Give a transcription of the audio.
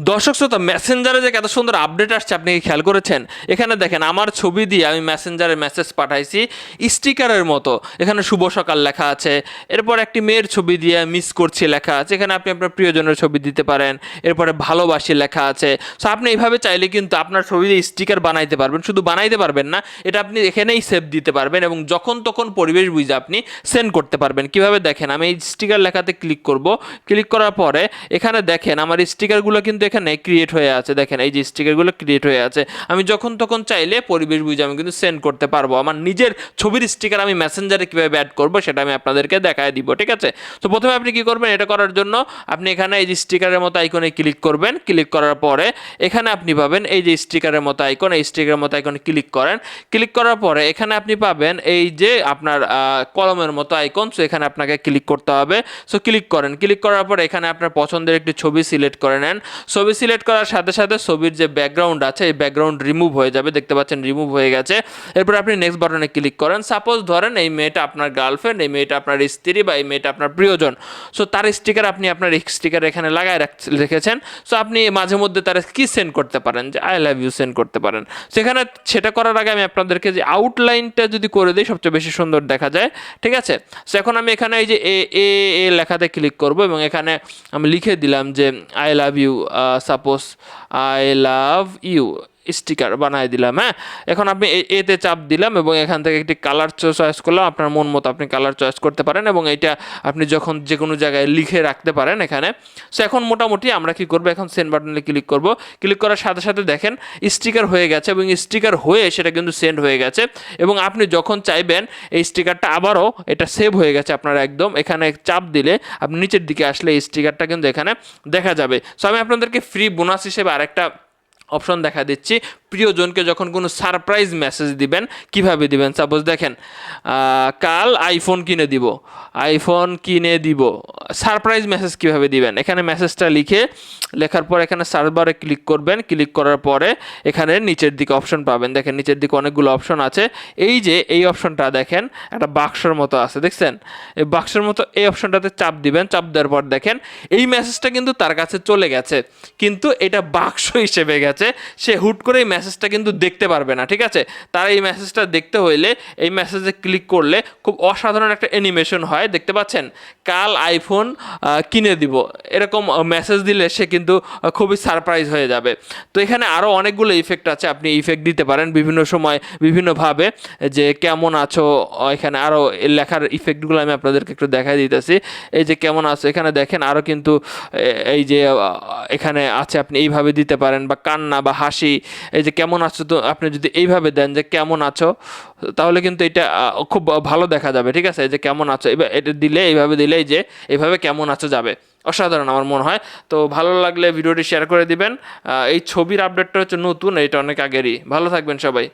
দর্শক শ্রোতা মেসেঞ্জারে যে এত সুন্দর আপডেট আসছে, আপনি কি খেয়াল করেছেন? এখানে দেখেন, আমার ছবি দিয়ে আমি মেসেঞ্জারে মেসেজ পাঠাইছি স্টিকারের মতো। এখানে শুভ সকাল লেখা আছে। এরপর একটি মেয়ের ছবি দিয়ে মিস করছি লেখা আছে। এখানে আপনি আপনার প্রিয়জনের ছবি দিতে পারেন। এরপরে ভালোবাসি লেখা আছে। সো আপনি এইভাবে চাইলে কিন্তু আপনার ছবি দিয়ে স্টিকার বানাইতে পারবেন। শুধু বানাইতে পারবেন না, এটা আপনি এখানেই সেভ দিতে পারবেন এবং যখন তখন পরিবেশ বুঝে আপনি সেন্ড করতে পারবেন। কীভাবে দেখেন? আমি এই স্টিকার লেখাতে ক্লিক করব। ক্লিক করার পরে এখানে দেখেন, আমার স্টিকারগুলো কিন্তু এখানে ক্রিয়েট হয়ে আছে। দেখেন, এই যে স্টিকারগুলো ক্রিয়েট হয়ে আছে। আমি যখন তখন চাইলে পরিবেশ বুঝে আমি কিন্তু সেন্ড করতে পারব। আমার নিজের ছবির স্টিকার আমি মেসেঞ্জারে কীভাবে অ্যাড করব সেটা আমি আপনাদেরকে দেখায় দিব, ঠিক আছে? তো প্রথমে আপনি কী করবেন? এটা করার জন্য আপনি এখানে এই যে স্টিকারের মতো আইকনে ক্লিক করবেন। ক্লিক করার পরে এখানে আপনি পাবেন এই যে স্টিকারের মতো আইকন এই স্টিকারের মতো আইকনে ক্লিক করেন। ক্লিক করার পরে এখানে আপনি পাবেন এই যে আপনার কলমের মতো আইকন সো এখানে আপনাকে ক্লিক করতে হবে। সো ক্লিক করেন। ক্লিক করার পরে এখানে আপনার পছন্দের একটি ছবি সিলেক্ট করে নেন। ছবি সিলেক্ট করার সাথে সাথে ছবির যে ব্যাকগ্রাউন্ড আছে, এই ব্যাকগ্রাউন্ড রিমুভ হয়ে যাবে। দেখতে পাচ্ছেন রিমুভ হয়ে গেছে। এরপর আপনি নেক্সট বাটনে ক্লিক করেন। সাপোজ ধরেন এই মেয়েটা আপনার গার্লফ্রেন্ড এই মেয়েটা আপনার স্ত্রী বা এই মেয়েটা আপনার প্রিয়জন। সো তার স্টিকার আপনি আপনার স্টিকার এখানে লাগায় রাখ- রেখেছেন। সো আপনি মাঝে মধ্যে তার কি সেন্ড করতে পারেন? যে আই লাভ ইউ সেন্ড করতে পারেন। সেখানে সেটা করার আগে আমি আপনাদেরকে যে আউটলাইনটা যদি করে দিই, সবচেয়ে বেশি সুন্দর দেখা যায়। ঠিক আছে? সো এখন আমি এখানে এই যে এ এ লেখাতে ক্লিক করব এবং এখানে আমি লিখে দিলাম যে I love you suppose I love you sticker বানাই দিলাম হ্যাঁ? এখন আপনি এতে চাপ দিলাম এবং এখান থেকে একটি কালার চয়েস করলাম। আপনার মন মতো আপনি কালার চয়েস করতে পারেন এবং এটা আপনি যখন যে কোনো জায়গায় লিখে রাখতে পারেন এখানে। সো এখন মোটামুটি আমরা কি করব? এখন সেন্ড বাটনে ক্লিক করব। ক্লিক করার সাথে সাথে দেখেন স্টিকার হয়ে গেছে এবং স্টিকার হয়ে সেটা কিন্তু সেন্ড হয়ে গেছে এবং আপনি যখন চাইবেন এই স্টিকারটা আবারও এটা সেভ হয়ে গেছে আপনার একদম। এখানে চাপ দিলে আপনি নিচের দিকে আসলে এই স্টিকারটা কিন্তু এখানে দেখা যাবে। সো আমি আপনাদেরকে ফ্রি বোনাস হিসেবে আরেকটা অপশন দেখা দিচ্ছি। প্রিয়জনকে যখন কোনো সারপ্রাইজ মেসেজ দিবেন, কীভাবে দিবেন? সাপোজ দেখেন কাল আইফোন কিনে দিব। আইফোন কিনে দিব। সারপ্রাইজ মেসেজ কীভাবে দিবেন? এখানে মেসেজটা লিখে, লেখার পর এখানে সার্ভারে ক্লিক করবেন। ক্লিক করার পরে এখানে নিচের দিকে অপশন পাবেন। দেখেন, নিচের দিকে অনেকগুলো অপশন আছে। এই যে, এই অপশনটা দেখেন, একটা বাক্সের মতো আছে, দেখছেন? এই বাক্সের মতো এই অপশনটাতে চাপ দিবেন। চাপ দেওয়ার পর দেখেন, এই মেসেজটা কিন্তু তার কাছে চলে গেছে। কিন্তু এটা বাক্স হিসেবে গেছে। সে হুট করে এই মেসেজটা কিন্তু দেখতে পারবে না, ঠিক আছে? তার এই মেসেজটা দেখতে হইলে এই মেসেজে ক্লিক করলে খুব অসাধারণ একটা অ্যানিমেশন হয়, দেখতে পাচ্ছেন? কাল আইফোন কিনে দিব। এরকম মেসেজ দিলে সে কিন্তু খুবই সারপ্রাইজ হয়ে যাবে। তো এখানে আরও অনেকগুলো ইফেক্ট আছে, আপনি ইফেক্ট দিতে পারেন বিভিন্ন সময়, বিভিন্নভাবে। যে কেমন আছো এখানে আরও লেখার ইফেক্টগুলো আমি আপনাদেরকে একটু দেখাই দিতেছি। এই যে কেমন আছো, এখানে দেখেন আরও কিন্তু এই যে এখানে আছে, আপনি এইভাবে দিতে পারেন, বা কান্না বা হাসি, এই যে কেমন আছো তো আপনি যদি এইভাবে দেন যে কেমন আছো, তাহলে কিন্তু এটা খুব ভালো দেখা যাবে, ঠিক আছে? যে কেমন আছো এটা দিলে, এইভাবে দিলেই যে এইভাবে কেমন আছো যাবে। অসাধারণ আমার মনে হয়। তো ভালো লাগলে ভিডিওটি শেয়ার করে দিবেন। এই ছবির আপডেটটা হচ্ছে নতুন এটা অনেক আগেরই। ভালো থাকবেন সবাই।